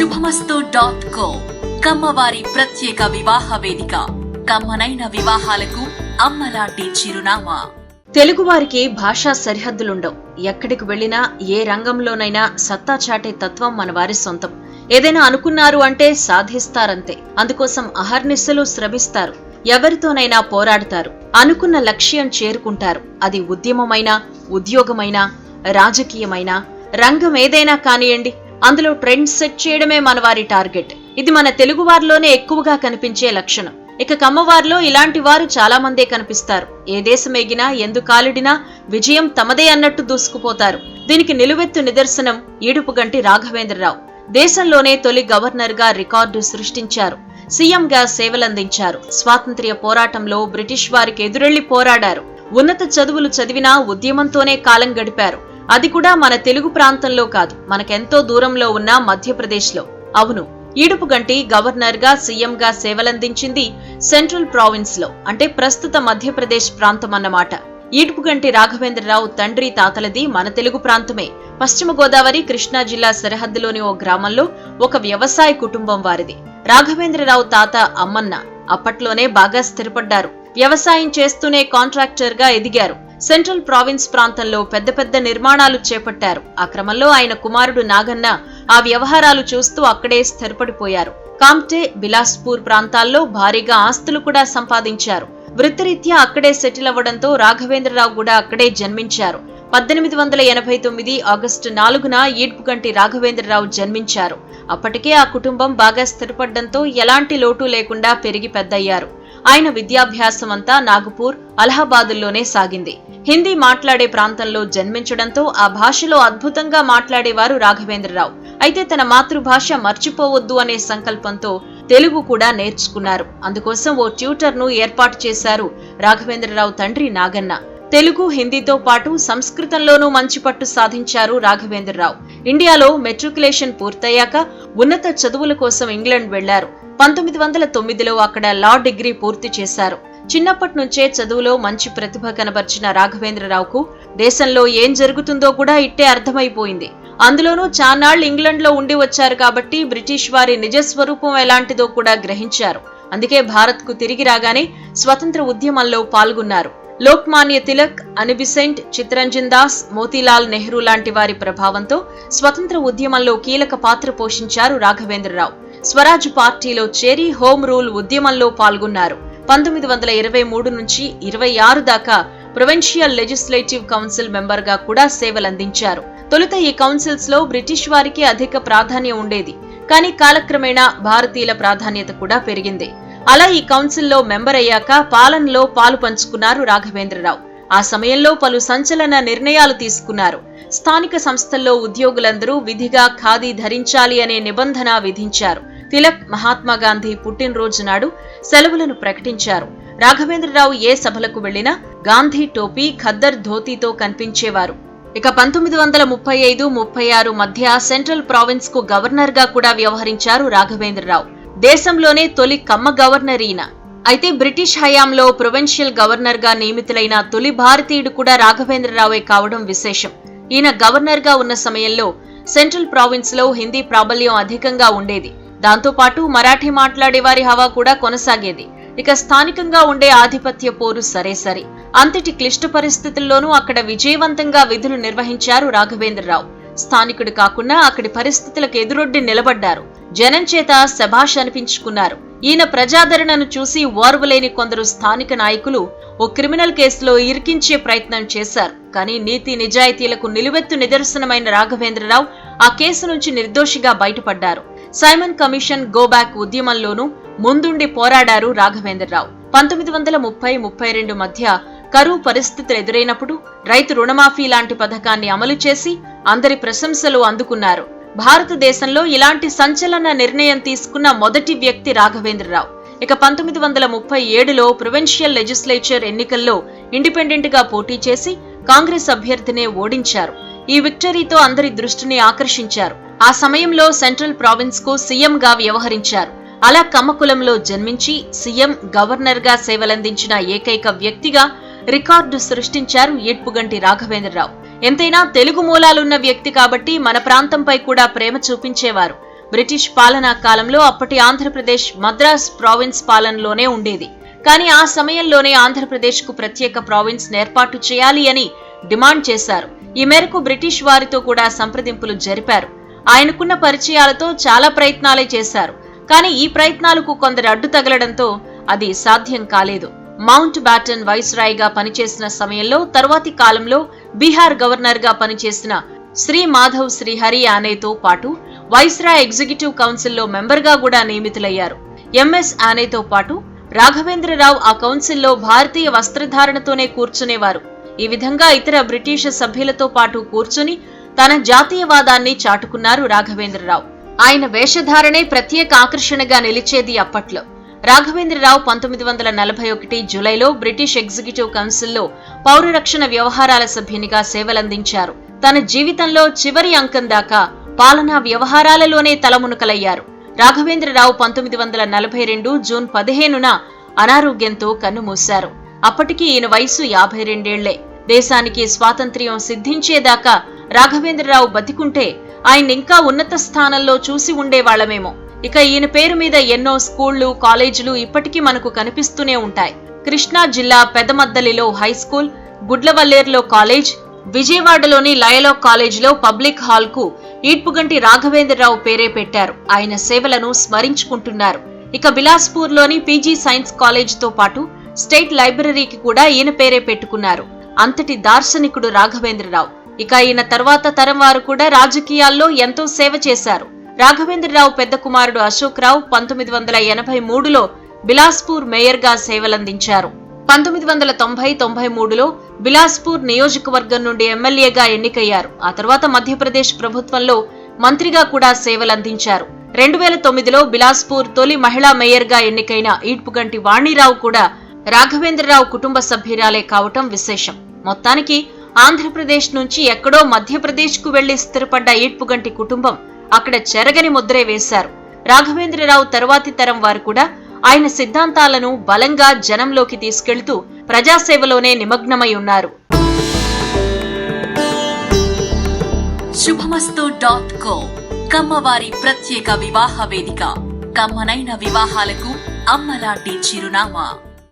శుభమస్తు dot co కమ్మవారి ప్రత్యేక వివాహ వేదిక. కమ్మనైన వివాహాలకు అమ్మలాంటి చిరునామా. తెలుగువారికి భాషా సరిహద్దులుండవు. ఎక్కడికి వెళ్ళినా ఏ రంగంలోనైనా సత్తా చాటే తత్వం మన వారి సొంతం. ఏదైనా అనుకున్నారు అంటే సాధిస్తారంతే. అందుకోసం అహర్నిశలు శ్రమిస్తారు. ఎవరితోనైనా పోరాడతారు. అనుకున్న లక్ష్యం చేరుకుంటారు. అది ఉద్యమమైనా ఉద్యోగమైనా రాజకీయమైనా రంగం ఏదైనా కానియండి. అందులో ట్రెండ్ సెట్ చేయడమే మన వారి టార్గెట్ ఇది మన తెలుగువారిలోనే ఎక్కువగా కనిపించే లక్షణం. ఇక కమ్మవారిలో ఇలాంటి వారు చాలా మందే కనిపిస్తారు. ఏ దేశం ఎగినా ఎందుకాలిడినా విజయం తమదే అన్నట్టు దూసుకుపోతారు. దీనికి నిలువెత్తు నిదర్శనం ఈడుపుగంటి రాఘవేంద్రరావు. దేశంలోనే తొలి గవర్నర్గా రికార్డు సృష్టించారు. సీఎంగా సేవలందించారు. స్వాతంత్ర్య పోరాటంలో బ్రిటిష్ వారికి ఎదురెళ్ళి పోరాడారు. ఉన్నత చదువులు చదివినా ఉద్యమంతోనే కాలం గడిపారు. అది కూడా మన తెలుగు ప్రాంతంలో కాదు మనకెంతో దూరంలో ఉన్న మధ్యప్రదేశ్లో. అవును ఈడుపుగంటి గవర్నర్గా సీఎంగా సేవలందించింది సెంట్రల్ ప్రావిన్స్లో అంటే ప్రస్తుత మధ్యప్రదేశ్ ప్రాంతం అన్నమాట. ఈడుపుగంటి రాఘవేంద్రరావు తండ్రి తాతలది మన తెలుగు ప్రాంతమే. పశ్చిమ గోదావరి కృష్ణా జిల్లా సరిహద్దులోని ఓ గ్రామంలో ఒక వ్యవసాయ కుటుంబం వారిది. రాఘవేంద్రరావు తాత అమ్మన్న అప్పట్లోనే బాగా స్థిరపడ్డారు. వ్యవసాయం చేస్తూనే కాంట్రాక్టర్గా ఎదిగారు. సెంట్రల్ ప్రావిన్స్ ప్రాంతంలో పెద్ద పెద్ద నిర్మాణాలు చేపట్టారు. ఆ క్రమంలో ఆయన కుమారుడు నాగన్న ఆ వ్యవహారాలు చూస్తూ అక్కడే స్థిరపడిపోయారు. కామ్టే బిలాస్పూర్ ప్రాంతాల్లో భారీగా ఆస్తులు కూడా సంపాదించారు. వృత్తిరీత్యా అక్కడే సెటిల్ అవ్వడంతో రాఘవేంద్రరావు కూడా అక్కడే జన్మించారు. పద్దెనిమిది వందల ఎనభై తొమ్మిది ఆగస్టు నాలుగున ఈడ్పుగంటి రాఘవేంద్రరావు జన్మించారు. అప్పటికే ఆ కుటుంబం బాగా స్థిరపడ్డంతో ఎలాంటి లోటు లేకుండా పెరిగి పెద్దయ్యారు. ఆయన విద్యాభ్యాసం అంతా నాగపూర్ అలహాబాదుల్లోనే సాగింది. హిందీ మాట్లాడే ప్రాంతంలో జన్మించడంతో ఆ భాషలో అద్భుతంగా మాట్లాడేవారు రాఘవేంద్రరావు. అయితే తన మాతృభాష మర్చిపోవద్దు అనే సంకల్పంతో తెలుగు కూడా నేర్చుకున్నారు. అందుకోసం ఓ ట్యూటర్ను ఏర్పాటు చేశారు రాఘవేంద్రరావు తండ్రి నాగన్న. తెలుగు హిందీతో పాటు సంస్కృతంలోనూ మంచి పట్టు సాధించారు రాఘవేంద్రరావు. ఇండియాలో మెట్రికులేషన్ పూర్తయ్యాక ఉన్నత చదువుల కోసం ఇంగ్లాండ్ వెళ్ళారు. పంతొమ్మిది వందల తొమ్మిదిలో అక్కడ లా డిగ్రీ పూర్తి చేశారు. చిన్నప్పటి నుంచే చదువులో మంచి ప్రతిభ కనబర్చిన రాఘవేంద్రరావుకు దేశంలో ఏం జరుగుతుందో కూడా ఇట్టే అర్థమైపోయింది. అందులోనూ చానాళ్ళు ఇంగ్లండ్లో ఉండి వచ్చారు కాబట్టి బ్రిటిష్ వారి నిజ స్వరూపం ఎలాంటిదో కూడా గ్రహించారు. అందుకే భారత్కు తిరిగి రాగానే స్వతంత్ర ఉద్యమంలో పాల్గొన్నారు. లోక్మాన్య తిలక్ అనిబిసెంట్ చిత్రంజన్ దాస్ మోతీలాల్ నెహ్రూ లాంటి వారి ప్రభావంతో స్వతంత్ర ఉద్యమంలో కీలక పాత్ర పోషించారు రాఘవేంద్రరావు. స్వరాజ్ పార్టీలో చేరి హోం రూల్ ఉద్యమంలో పాల్గొన్నారు. పంతొమ్మిది వందల ఇరవై మూడు నుంచి ఇరవై ఆరు దాకా ప్రొవిన్షియల్ లెజిస్లేటివ్ కౌన్సిల్ మెంబర్గా కూడా సేవలందించారు. తొలుత ఈ కౌన్సిల్స్లో బ్రిటిష్ వారికి అధిక ప్రాధాన్యం ఉండేది. కానీ కాలక్రమేణా భారతీయుల ప్రాధాన్యత కూడా పెరిగింది. అలా ఈ కౌన్సిల్లో మెంబర్ అయ్యాక పాలనలో పాలు పంచుకున్నారు రాఘవేంద్రరావు. ఆ సమయంలో పలు సంచలన నిర్ణయాలు తీసుకున్నారు. స్థానిక సంస్థల్లో ఉద్యోగులందరూ విధిగా ఖాదీ ధరించాలి అనే నిబంధన విధించారు. తిలక్ మహాత్మా గాంధీ పుట్టినరోజు నాడు సెలవులను ప్రకటించారు. రాఘవేంద్రరావు ఏ సభలకు వెళ్ళినా గాంధీ టోపీ ఖద్దర్ ధోతీతో కనిపించేవారు. ఇక పంతొమ్మిది వందల ముప్పై ఐదు ముప్పై ఆరు మధ్య సెంట్రల్ ప్రావిన్స్కు గవర్నర్గా కూడా వ్యవహరించారు రాఘవేంద్రరావు. దేశంలోనే తొలి కమ్మ గవర్నర్ ఈయన. అయితే బ్రిటిష్ హయాంలో ప్రొవిన్షియల్ గవర్నర్గా నియమితులైన తొలి భారతీయుడు కూడా రాఘవేంద్రరావే కావడం విశేషం. ఈయన గవర్నర్గా ఉన్న సమయంలో సెంట్రల్ ప్రావిన్స్లో హిందీ ప్రాబల్యం అధికంగా ఉండేది. దాంతోపాటు మరాఠీ మాట్లాడే వారి హవా కూడా కొనసాగేది. ఇక స్థానికంగా ఉండే ఆధిపత్య పోరు సరే సరే. అంతటి క్లిష్ట పరిస్థితుల్లోనూ అక్కడ విజయవంతంగా విధులు నిర్వహించారు రాఘవేంద్రరావు. స్థానికుడు కాకుండా అక్కడి పరిస్థితులకు ఎదురొడ్డి నిలబడ్డారు. జనం చేత శభాష్ అనిపించుకున్నారు. ఈయన ప్రజాదరణను చూసి ఓర్వలేని కొందరు స్థానిక నాయకులు ఓ క్రిమినల్ కేసులో ఇరికించే ప్రయత్నం చేశారు. కానీ నీతి నిజాయితీలకు నిలువెత్తు నిదర్శనమైన రాఘవేంద్రరావు ఆ కేసు నుంచి నిర్దోషిగా బయటపడ్డారు. సైమన్ కమిషన్ గోబ్యాక్ ఉద్యమంలోనూ ముందుండి పోరాడారు రాఘవేంద్రరావు. పంతొమ్మిది వందల ముప్పై ముప్పై రెండు మధ్య కరువు పరిస్థితులు ఎదురైనప్పుడు రైతు రుణమాఫీ లాంటి పథకాన్ని అమలు చేసి అందరి ప్రశంసలు అందుకున్నారు. భారతదేశంలో ఇలాంటి సంచలన నిర్ణయం తీసుకున్న మొదటి వ్యక్తి రాఘవేంద్రరావు. ఇక పంతొమ్మిది వందల ముప్పై ఏడులో ప్రొవిన్షియల్ లెజిస్లేచర్ ఎన్నికల్లో ఇండిపెండెంట్గా పోటీ చేసి కాంగ్రెస్ అభ్యర్థినే ఓడించారు. ఈ విక్టరీతో అందరి దృష్టిని ఆకర్షించారు. ఆ సమయంలో సెంట్రల్ ప్రావిన్స్కు సీఎం గా వ్యవహరించారు. అలా కమ్మకులంలో జన్మించి సీఎం గవర్నర్గా సేవలందించిన ఏకైక వ్యక్తిగా రికార్డు సృష్టించారు ఏడ్పుగంటి రాఘవేంద్రరావు. ఎంతైనా తెలుగు మూలాలున్న వ్యక్తి కాబట్టి మన ప్రాంతంపై కూడా ప్రేమ చూపించేవారు. బ్రిటిష్ పాలనా కాలంలో అప్పటి ఆంధ్రప్రదేశ్ మద్రాస్ ప్రావిన్స్ పాలనలోనే ఉండేది. కానీ ఆ సమయంలోనే ఆంధ్రప్రదేశ్కు ప్రత్యేక ప్రావిన్స్ ఏర్పాటు చేయాలి అని డిమాండ్ చేశారు. ఈ మేరకు బ్రిటిష్ వారితో కూడా సంప్రదింపులు జరిపారు. ఆయనకున్న పరిచయాలతో చాలా ప్రయత్నాలే చేశారు. కానీ ఈ ప్రయత్నాలకు కొందరు అడ్డు తగలడంతో అది సాధ్యం కాలేదు. మౌంట్ బ్యాటన్ వైస్రాయ్గా పనిచేసిన సమయంలో తరువాతి కాలంలో బీహార్ గవర్నర్గా పనిచేసిన శ్రీ మాధవ్ శ్రీహరి ఆనేతో పాటు వైస్రాయ్ ఎగ్జిక్యూటివ్ కౌన్సిల్లో మెంబర్గా కూడా నియమితులయ్యారు. ఎంఎస్ ఆనేతో పాటు రాఘవేంద్రరావు ఆ కౌన్సిల్లో భారతీయ వస్త్రధారణతోనే కూర్చునేవారు. ఈ విధంగా ఇతర బ్రిటిష్ సభ్యులతో పాటు కూర్చుని తన జాతీయవాదాన్ని చాటుకున్నారు రాఘవేంద్రరావు. ఆయన వేషధారణే ప్రత్యేక ఆకర్షణగా నిలిచేది అప్పట్లో. రాఘవేంద్రరావు పంతొమ్మిది వందల నలభై ఒకటి జులైలో బ్రిటిష్ ఎగ్జిక్యూటివ్ కౌన్సిల్లో పౌర రక్షణ వ్యవహారాల సభ్యునిగా సేవలందించారు. తన జీవితంలో చివరి అంకం దాకా పాలనా వ్యవహారాలలోనే తలమునకలయ్యారు. రాఘవేంద్రరావు పంతొమ్మిది వందల నలభై రెండు జూన్ పదిహేనున అనారోగ్యంతో కన్నుమూశారు అప్పటికి ఈయన వయసు యాభై రెండేళ్ళే. దేశానికి స్వాతంత్ర్యం సిద్ధించేదాకా రాఘవేంద్రరావు బతికుంటే ఆయన ఇంకా ఉన్నత స్థానంలో చూసి ఉండేవాళ్ళమేమో. ఇక ఈయన పేరు మీద ఎన్నో స్కూళ్ళు కాలేజీలు ఇప్పటికీ మనకు కనిపిస్తూనే ఉంటాయి. కృష్ణా జిల్లా పెదమద్దలిలో హై స్కూల్ గుడ్లవల్లేరులో కాలేజ్ విజయవాడలోని లయలో కాలేజీలో పబ్లిక్ హాల్కు ఈడ్పుగంటి రాఘవేంద్రరావు పేరే పెట్టారు. ఆయన సేవలను స్మరించుకుంటున్నారు. ఇక బిలాస్పూర్లోని పీజీ సైన్స్ కాలేజ్తో పాటు స్టేట్ లైబ్రరీకి కూడా ఈయన పేరే పెట్టుకున్నారు. అంతటి దార్శనికుడు రాఘవేంద్రరావు. ఇక ఈయన తర్వాత తరం వారు కూడా రాజకీయాల్లో ఎంతో సేవ చేశారు. రాఘవేంద్రరావు పెద్ద కుమారుడు అశోక్ రావు పంతొమ్మిది వందల ఎనభై మూడులో బిలాస్పూర్ మేయర్గా సేవలందించారు. పంతొమ్మిది వందల తొంభై తొంభై మూడులో బిలాస్పూర్ నియోజకవర్గం నుండి ఎమ్మెల్యేగా ఎన్నికయ్యారు. ఆ తర్వాత మధ్యప్రదేశ్ ప్రభుత్వంలో మంత్రిగా కూడా సేవలందించారు. రెండు వేల తొమ్మిదిలో బిలాస్పూర్ తొలి మహిళా మేయర్గా ఎన్నికైన ఈడ్పుగంటి వాణిరావు కూడా రాఘవేంద్రరావు కుటుంబ సభ్యురాలే కావటం విశేషం. మొత్తానికి ఆంధ్రప్రదేశ్ నుంచి ఎక్కడో మధ్యప్రదేశ్కు వెళ్ళి స్థిరపడ్డ ఈడ్పుగంటి కుటుంబం అక్కడ చెరగని ముద్రే వేశారు. రాఘవేంద్రరావు తరువాతి తరం వారు కూడా ఆయన సిద్ధాంతాలను బలంగా జనంలోకి తీసుకెళ్తూ ప్రజాసేవలోనే నిమగ్నమై ఉన్నారు. శుభమస్తు డాట్ కో కమ్మవారి ప్రత్యేక వివాహ వేదిక. కమ్మనైన వివాహాలకు అమ్మలాంటి చిరునామా.